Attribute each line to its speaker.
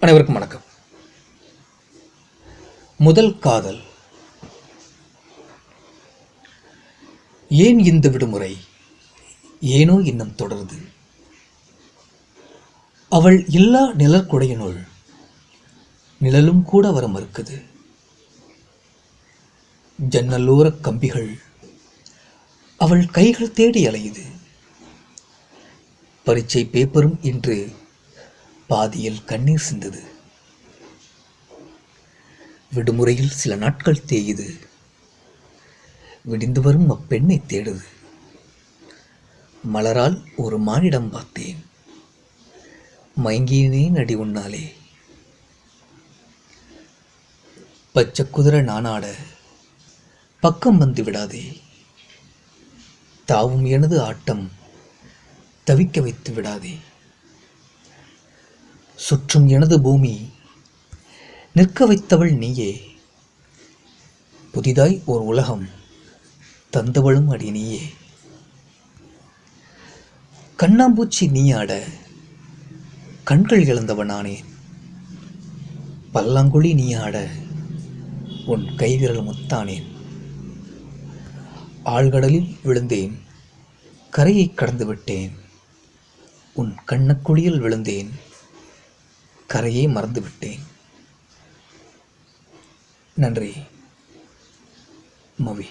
Speaker 1: அனைவருக்கும் வணக்கம். முதல் காதல். ஏன் இந்த விடுமுறை? ஏனோ இன்னும் தொடருது. அவள் எல்லா நிழற்குடையினுள் நிழலும் கூட வர மறுக்குது ஜன்னலோர கம்பிகள் அவள் கைகள் தேடி அலையுது. பரீட்சை பேப்பரும் இன்று பாதியில் கண்ணீர் சிந்தது. விடுமுறையில் சில நாட்கள் தேயுது விடிந்து வரும் அப்பெண்ணை தேடுது. மலரால் ஒரு மானிடம் பார்த்தேன். மயங்கினேன் அடி உன்னாலே. பச்சை குதிரை நானாட பக்கம் வந்து விடாதே. தாவும் எனது ஆட்டம் தவிக்க வைத்து விடாதே. சுற்றும் எனது பூமி நிற்க வைத்தவள் நீயே. புதிதாய் ஓர் உலகம் தந்தவளும் அடி நீயே. கண்ணாம்பூச்சி நீயாட கண்கள் இழந்தவன் நானேன் பல்லாங்குழி நீயாட உன் கைவிரல் முத்தானேன். ஆழ்கடலில் விழுந்தேன் கரையை கடந்து விட்டேன் உன் கண்ணக்குழியில் விழுந்தேன் கரையை மறந்துவிட்டேன். நன்றி. மவி